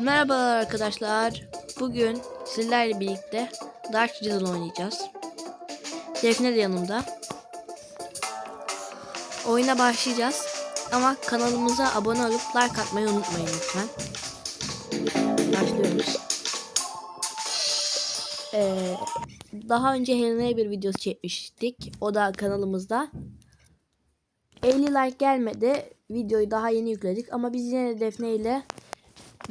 Merhabalar arkadaşlar. Bugün sizlerle birlikte Dark Riddle oynayacağız. Defne de yanımda. Oyuna başlayacağız. Ama kanalımıza abone olup like atmayı unutmayın lütfen. Başlıyoruz. Ee, daha önce Helena'ya bir videosu çekmiştik. O da kanalımızda. 50 like gelmedi. Videoyu daha yeni yükledik. Ama biz yine de Defne ile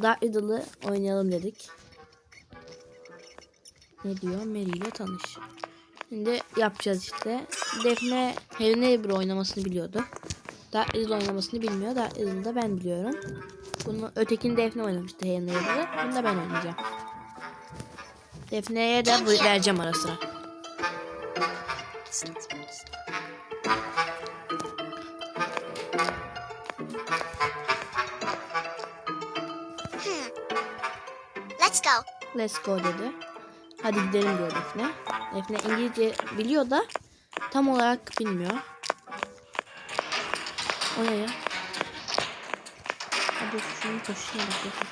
Dark Riddle'ı oynayalım dedik. Ne diyor? Mary ile tanış. Şimdi yapacağız işte. Defne Helena bir oynamasını biliyordu. Dark Riddle oynamasını bilmiyor. Dark Riddle'ı da ben biliyorum. Bunu ötekini Defne oynamıştı Helena Eber'i. Bunu da ben oynayacağım. Defne'ye de vereceğim ara sıra. Let's go. Dedi. Hadi gidelim diyor Defne. Defne İngilizce biliyor da tam olarak bilmiyor. O ne ya? Hadi şunun koşuşuna bak.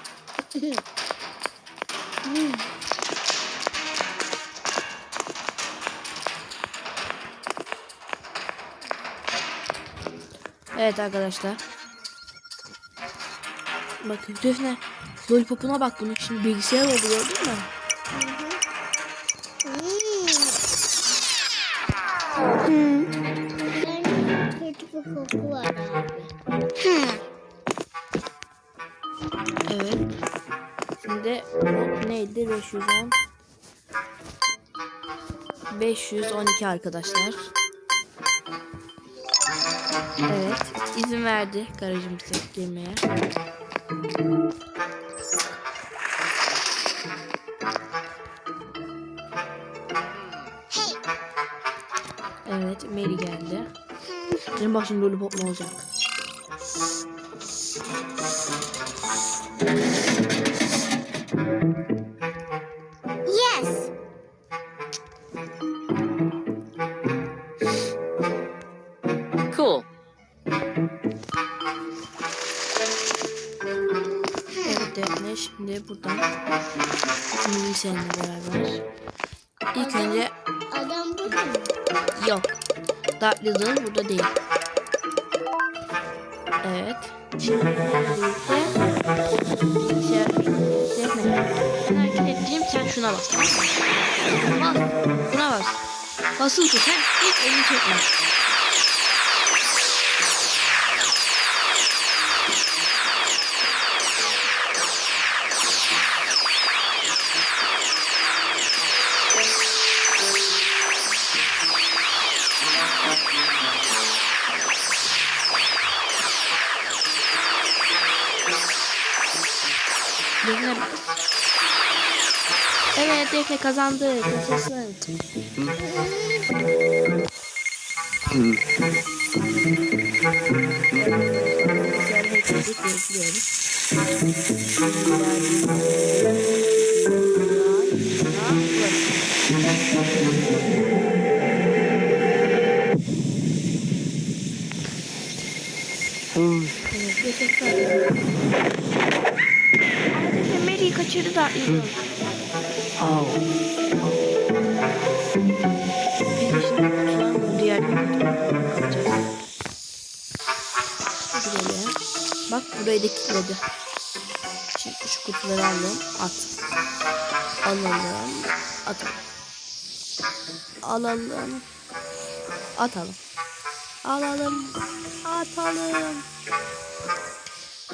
Evet arkadaşlar. Bakın Defne. Lollipop'una bak bunun için bilgisayar oldu gördün mü? Evet. Şimdi neydi? 510 512 arkadaşlar. Evet. izin verdi garajımıza girmeye. Mary geldi. Benim başım lollipop ne olacak? yes. Cool. Evet Defne şimdi buradan Mimi Riddle burada değil. Evet. Ben hareket edeceğim sen şuna bas. Bas. Buna bas. Basılı tut. Sen hiç elini çekme. 4 defne kazandık. Yaşasın. Güzel bekledik bekliyoruz. Evet, teşekkür ederim. Hadi Meri'yi kaçırdı da. An bu diğer gelelim. Bak burayı da kilitledi. Şimdi şu kutuları alalım. At. Alalım. Atalım. Alalım. Atalım. Alalım. Atalım.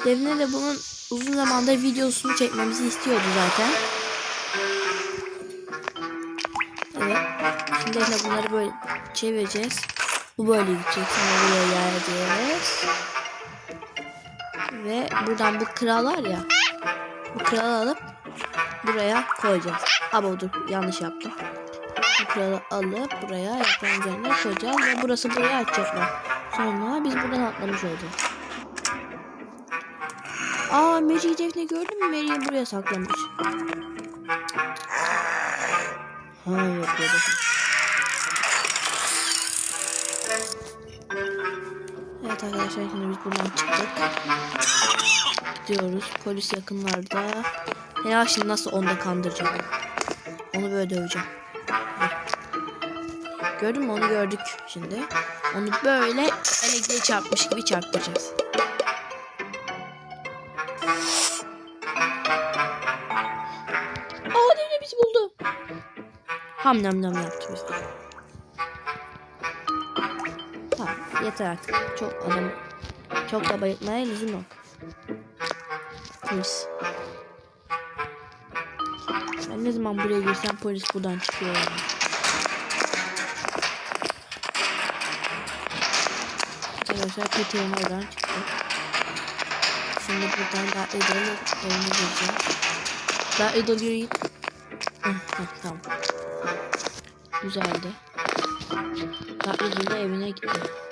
Devne de bunun uzun zamandır videosunu çekmemizi istiyordu zaten. De bunları böyle çevireceğiz. Bu böyle gidecek. Sonra buraya geleceğiz. Ve buradan bu kral var ya. Bu kralı alıp buraya koyacağız. Ama dur yanlış yaptım. Bu kralı alıp buraya yaprağın üzerine koyacağız. Ve burası buraya açacaklar. Sonra biz buradan atlamış olacağız. Aa Mary'i Defne gördün mü? Mary'i buraya saklamış. Ha yok. Arkadaşlar şimdi biz buradan çıktık. Gidiyoruz. Polis yakınlarda. Ya şimdi nasıl onda kandıracağım. Onu böyle döveceğim. Gördün mü onu gördük şimdi. Onu böyle elektriğe çarpmış gibi çarptıracağız. Aa devre bizi buldu. Ham nam nam yaptı bizi. Yeter artık. Çok adam çok da bayıltmaya lüzum yok. Polis. Ben ne zaman buraya girsem polis buradan çıkıyor. Yani. Arkadaşlar Peter'in oradan çıktı. Şimdi buradan daha Eda'yı evine gireceğim. Daha Eda'yı yürüyeyim. Tamam. Güzeldi. Daha Eda'yı evine gitti.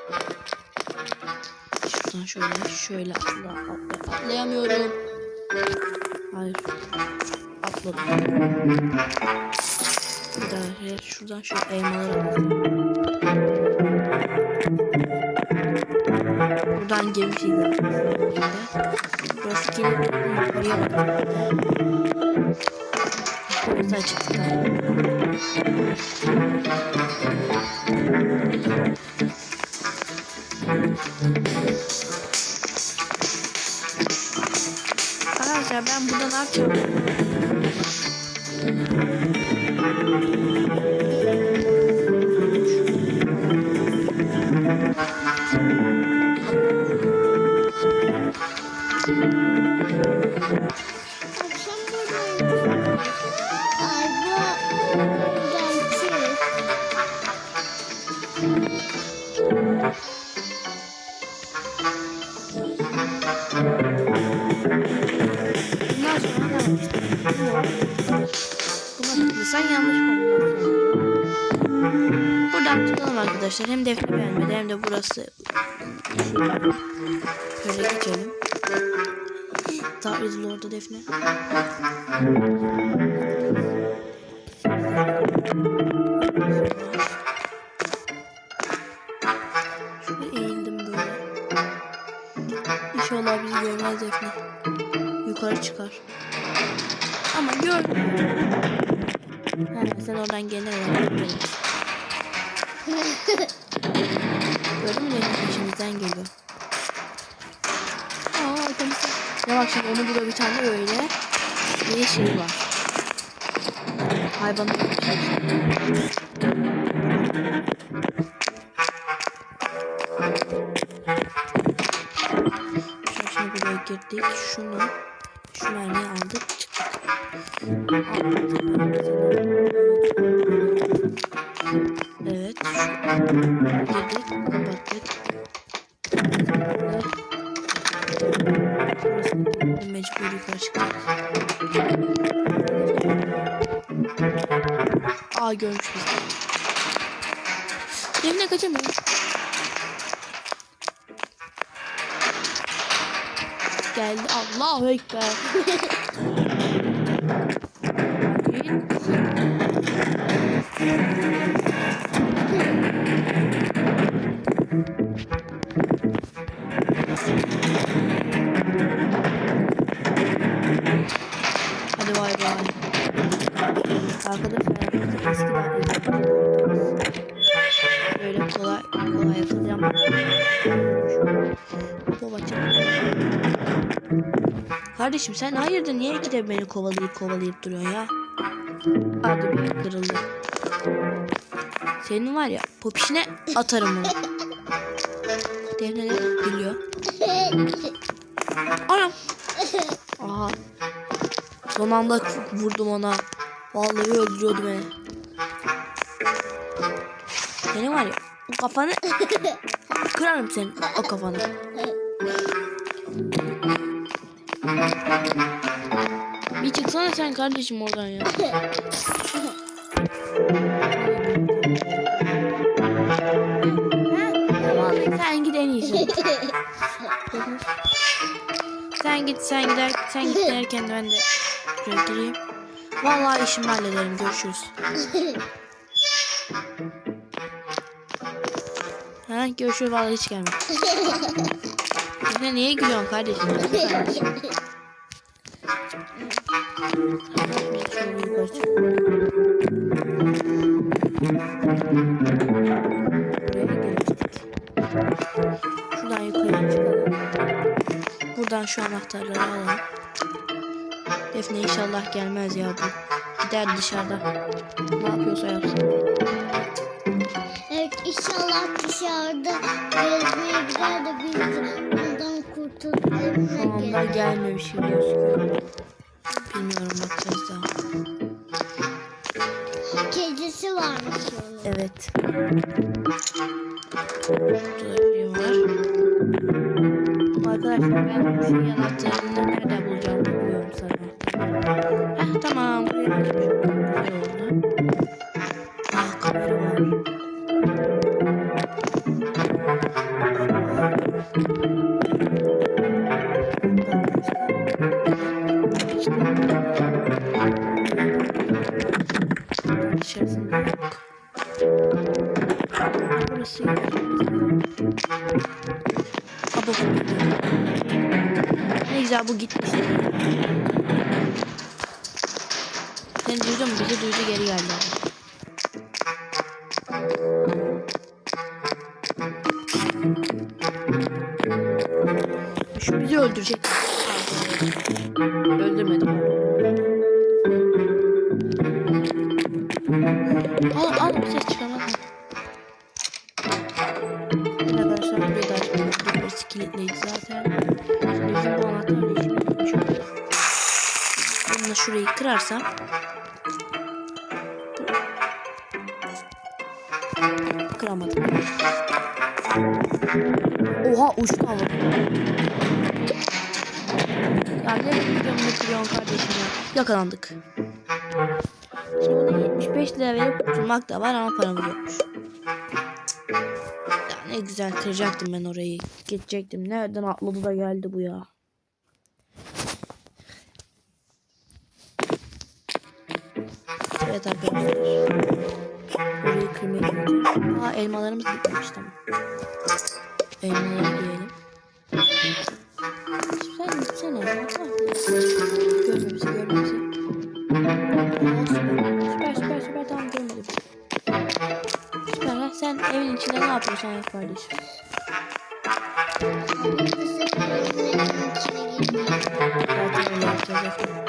Şuradan şöyle şöyle atla, atla, atlayamıyorum. Hayır. Atladım. Bir daha şöyle, şuradan şu elmaları. Buradan gemi şeyler. Burası gelip yukarıya bak. Burası açık. Arkadaşlar ben burada ne yapacağım? Şöyle eğildim böyle. İnşallah bizi görmez defne. Yukarı çıkar. Ama gör. Ha, sen oradan gelir. Gördün mü benim peşimizden geliyor. Aa arkamızda. Ya bak şimdi onun burada bir tane öyle bir şey var. Yukarı çıktık. Aa görmüş bizi. Evine kaçamıyorum. Geldi. Allahu Ekber. Hadi Kardeşim sen hayırdır niye ikide beni kovalayıp kovalayıp duruyorsun ya? Hadi bir kırıldı. Senin var ya popişine atarım onu. Devneler biliyor. Anam. Aha. Son anda vurdum ona. Vallahi öldürüyordu beni. Senin var ya kafanı kırarım senin o kafanı. Bir çıksana sen kardeşim oradan ya. Sen git en iyisi. sen git sen gider sen git derken de ben de şöyle gireyim. Vallahi işimi hallederim görüşürüz. Ha görüşürüz vallahi hiç gelmedi. Defne niye gülüyorsun kardeşim? Şuradan yukarı çıkalım. Buradan şu anahtarları alalım. Defne inşallah gelmez ya bu. Gider dışarıda. Ne yapıyorsa yapsın. İçerisinde yok. Burası. Ne güzel bu gitmiş. Sen duydun mu? Bizi duydu geri geldi. Şu Oha uçtu hava. Ya ne gidiyorsun ne kırıyorsun kardeşim ya. Yakalandık. Şimdi buna 75 lira verip kurtulmak da var ama paramız yokmuş. Ya ne güzel kıracaktım ben orayı. Geçecektim. Nereden atladı da geldi bu ya. Evet arkadaşlar. Burayı gideceğiz. Aa elmalarımız bitmiş tamam. Elmaları yiyelim. Sen gitsene. Görme bizi görme bizi. Süper. Süper süper tamam görmedim. Süper ha sen evin içinde ne yapıyorsan yap kardeşim. Zaten öyle yapacağız efendim.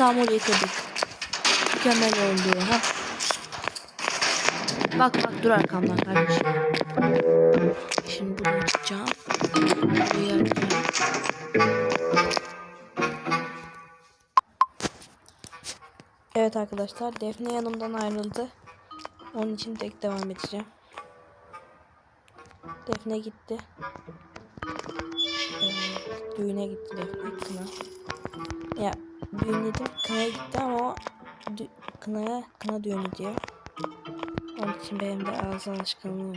Tamam orayı kırdık. Mükemmel oldu ha. Bak bak dur arkamdan kardeşim. Şimdi bunu açacağım. Burayı açacağım. Evet arkadaşlar Defne yanımdan ayrıldı. Onun için tek devam edeceğim. Defne gitti. Ee, düğüne gitti Defne. Ya düğün dedim kınaya gitti ama kınaya kına düğünü diyor. Onun için benim de ağız alışkanlığı.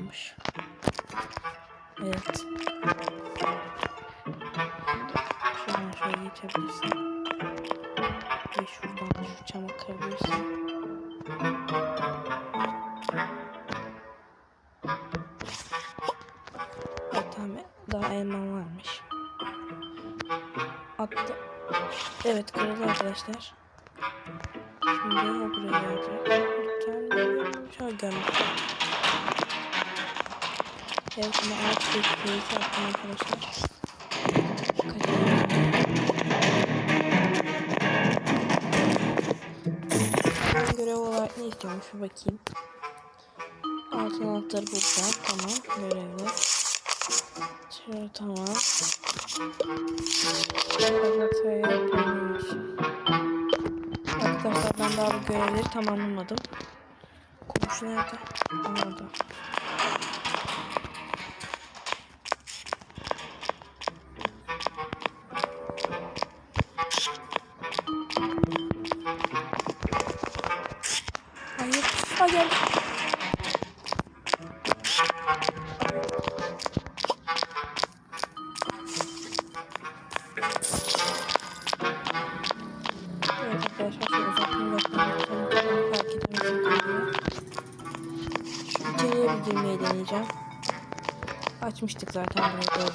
Evet. Şuradan şöyle geçebilirsin. Ve şu Evet kırıldı arkadaşlar. Şimdi o buraya gelecek. Şöyle görmek. Evet şimdi ağaç sürprizi yaptım arkadaşlar. Ben görev olarak ne istiyormuş bir bakayım. Altın anahtarı bulacağım. Tamam. Görevler. Şöyle tamam. Arkadaşlar ben daha bu görevleri tamamlamadım. Komşu nerede? Orada. Açmıştık zaten burayı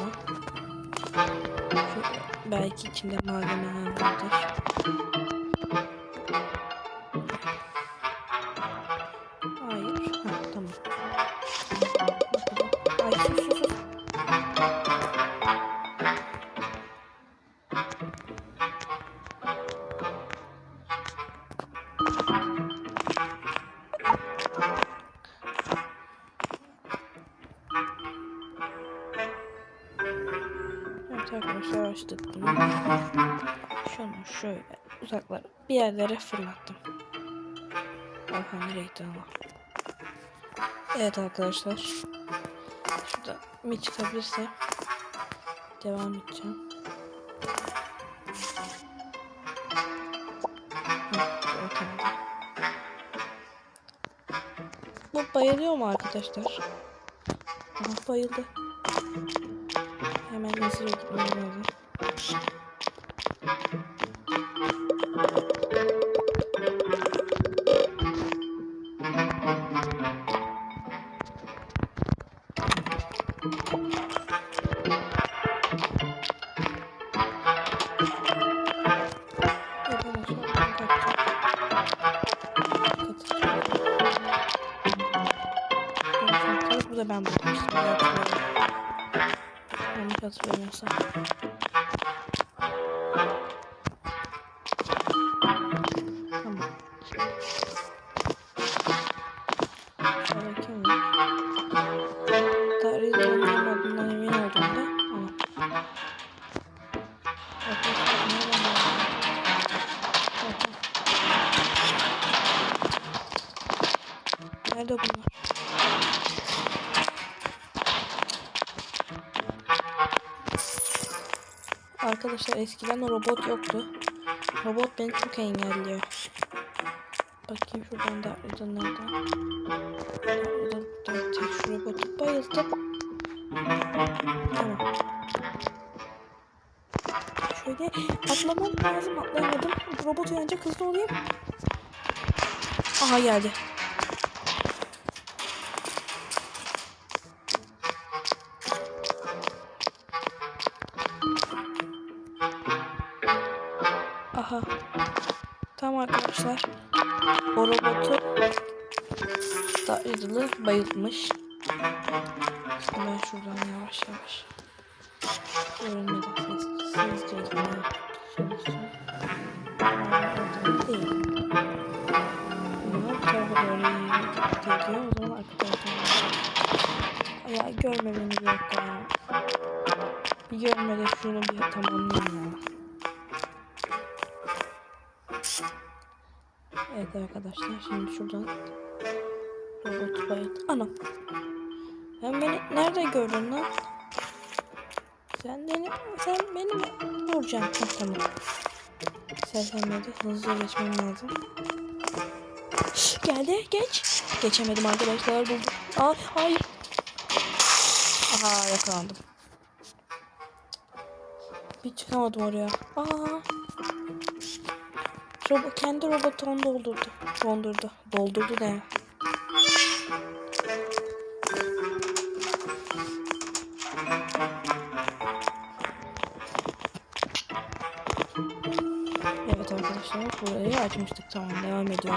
Şunu şöyle uzaklara bir yerlere fırlattım. Bakalım nereye gitti. Evet arkadaşlar. Şurada mi çıkabilirse devam edeceğim. Bu bayılıyor mu arkadaşlar? Aha, bayıldı. Hemen Mısır'a gitmem. Yanlış eskiden o robot yoktu. Robot beni çok engelliyor. Bakayım şuradan da oradan nerede? Oradan da tek şu robotu bayıldım. Tamam. Şöyle atlamam lazım atlayamadım. Robot uyanacak hızlı olayım. Aha geldi. Bayıltmış. Hemen şuradan yavaş yavaş. Sessizce gitmeye çalışacağım. Orada değil. Bunlar bu tarafa doğru gidiyor. O zaman arka taraftan Ya görme beni bir dakika ya. Bir görme de şunu bir tamamlayayım ya. Evet arkadaşlar şimdi şuradan robot bayıt. Anam. Sen beni nerede gördün lan? Sen beni sen beni vuracaksın? Tamam. Sersemledi. Hızlıca geçmem lazım. Geldi geç. Geçemedim arkadaşlar buldum. Aa, hayır. Aha yakalandım. Bir çıkamadım oraya. Aa. Robo kendi robotunu doldurdu. Dondurdu. Doldurdu ne?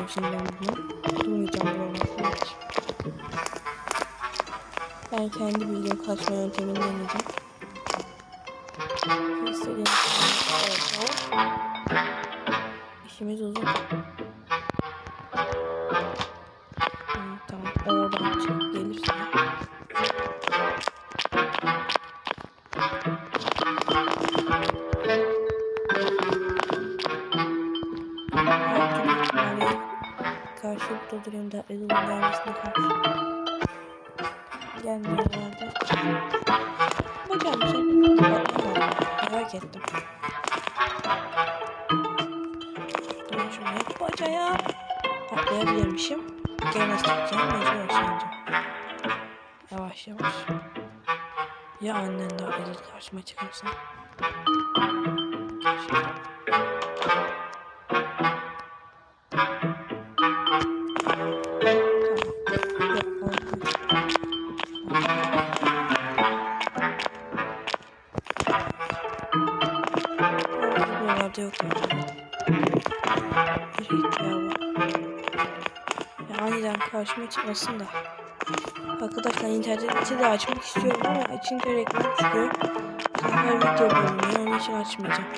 Ediyorum şimdi ben bunu. Durmayacağım bu olmasın hiç. Ben kendi bildiğim kaçma yöntemini deneyeceğim. İstediğim kadar İşimiz uzun. Çıkmasın da. Arkadaşlar interneti de açmak istiyorum ama açınca reklam çıkıyor. Sefer video bölünüyor. Onun için açmayacağım.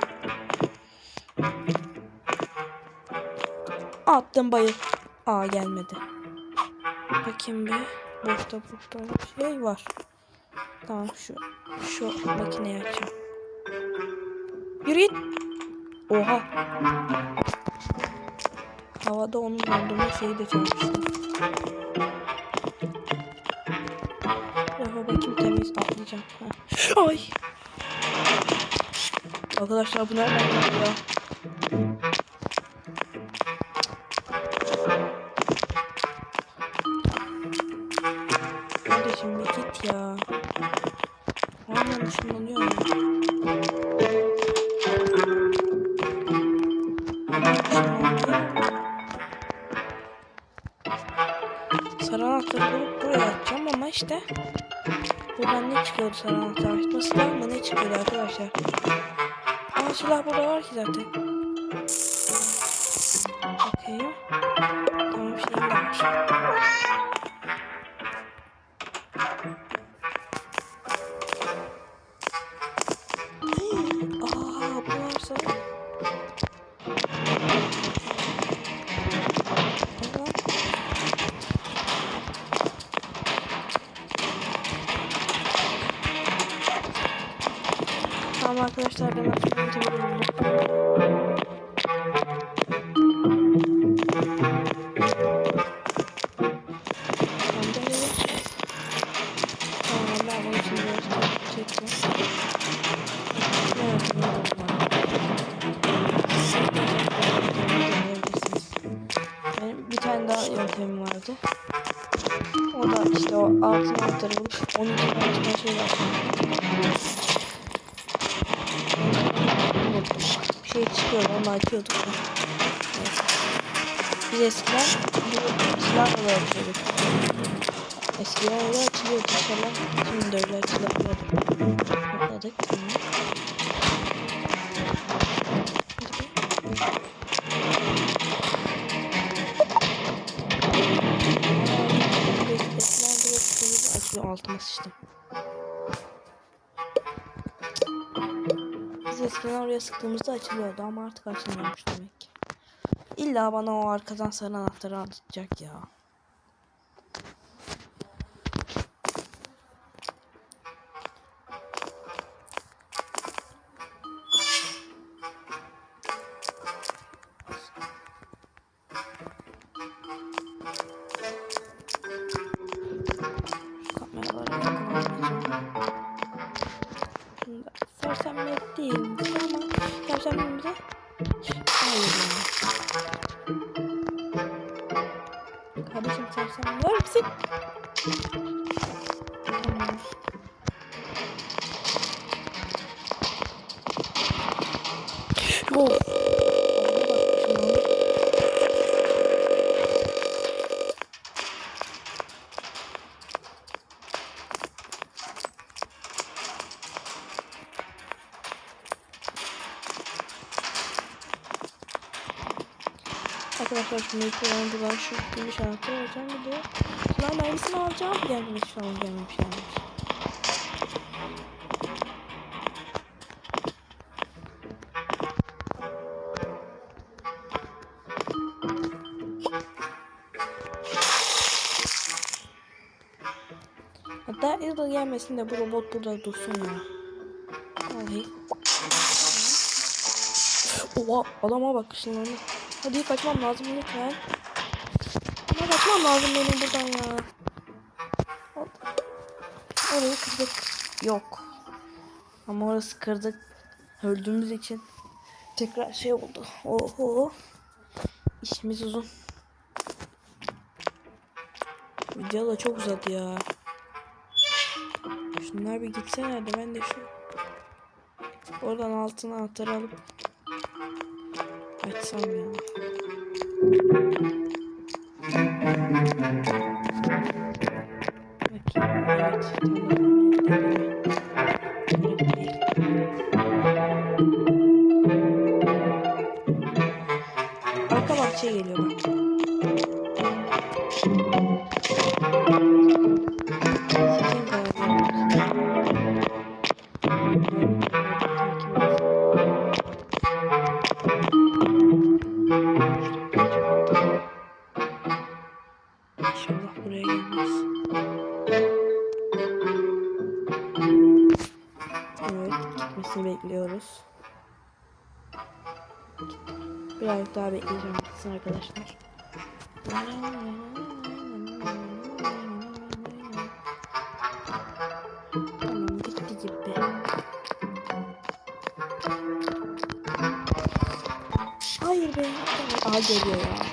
Attım bayıl. Aa gelmedi. Bakayım bir. Burada burada bir şey var. Tamam şu şu makineyi açacağım. Yürü. Oha. Havada onun dondurma şeyi de çalıştı. Ha. Ay. Arkadaşlar bu nereden geldi ya? Anahtar. Açmasında ama ne çıkıyordu arkadaşlar. Aa silah burada var ki zaten arkadaşlar. Ben açmayı açıyorduk. Eskiden öyle açılıyordu inşallah. Şimdi de öyle açılabiliyordur. Atladık. Açıyor altıma sıçtım. Biz eskiden oraya sıktığımızda açılıyordu ama artık açılmıyormuş demek ki. İlla bana o arkadan sarı anahtarı anlatacak ya. Arkadaşlar şimdi buradan şu gümüş anahtarı alacağım bir de Lan aynısını alacağım gelmemiş falan gelmemiş gelmemiş Hatta Eagle gelmesin de bu robot burada dursun ya. Vallahi. Oha adama bak ışınlandı. Hadi kaçmam lazım lütfen. Ama kaçmam lazım benim buradan ya. Hop. Orayı kırdık. Yok. Ama orası kırdık. Öldüğümüz için tekrar şey oldu. Oho. İşimiz uzun. Video da çok uzadı ya. Şunlar bir gitselerdi ben de şu oradan altın anahtarı alıp açsam ya. Bakayım. Evet. Gitmesini bekliyoruz. Birazcık daha bekleyeceğim gitsin arkadaşlar. Tamam gitti gibi. Hayır be. Aha geliyor ya.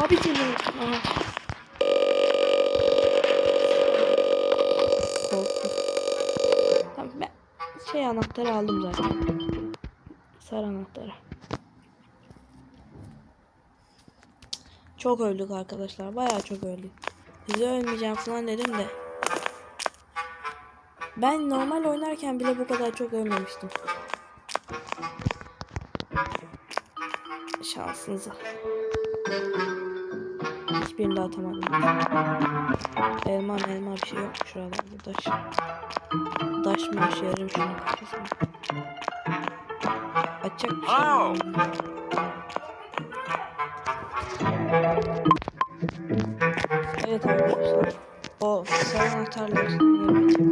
Abi geliyor. Aha. Korktum. Tamam ben şey anahtarı aldım zaten. Sarı anahtarı. Çok öldük arkadaşlar. Bayağı çok öldük. Bize ölmeyeceğim falan dedim de. Ben normal oynarken bile bu kadar çok ölmemiştim. Şansınıza. Hiçbirini de atamadım. Elma elma bir şey yok şuralarda daş. Daş mı yaşarım şunu kafasına. Açacak bir şey. Evet arkadaşlar. O sarı anahtarla üstüne gireceğim. Evet.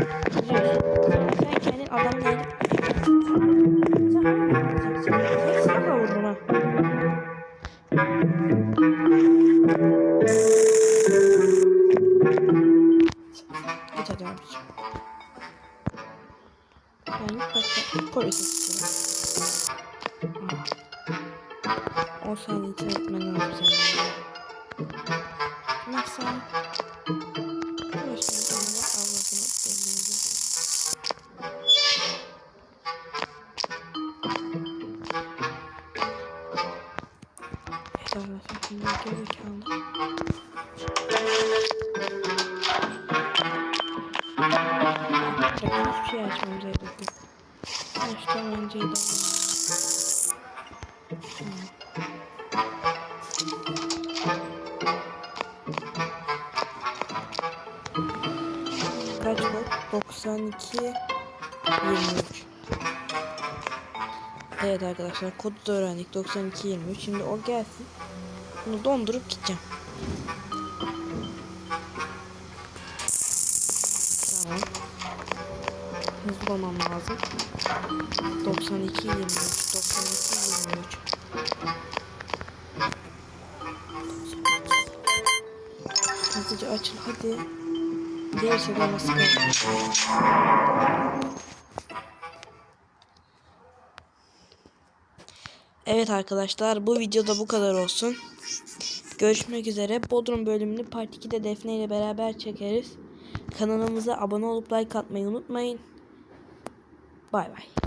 92 23. Evet arkadaşlar kodu da öğrendik 92 23. Şimdi o gelsin. Bunu dondurup gideceğim. Tamam. Hızlı olmam lazım. 92 23 92 23. Hızlıca açın hadi. Sefer nasıl kaldı? Evet arkadaşlar bu videoda bu kadar olsun. Görüşmek üzere. Bodrum bölümünü part 2'de Defne ile beraber çekeriz. Kanalımıza abone olup like atmayı unutmayın. Bay bay.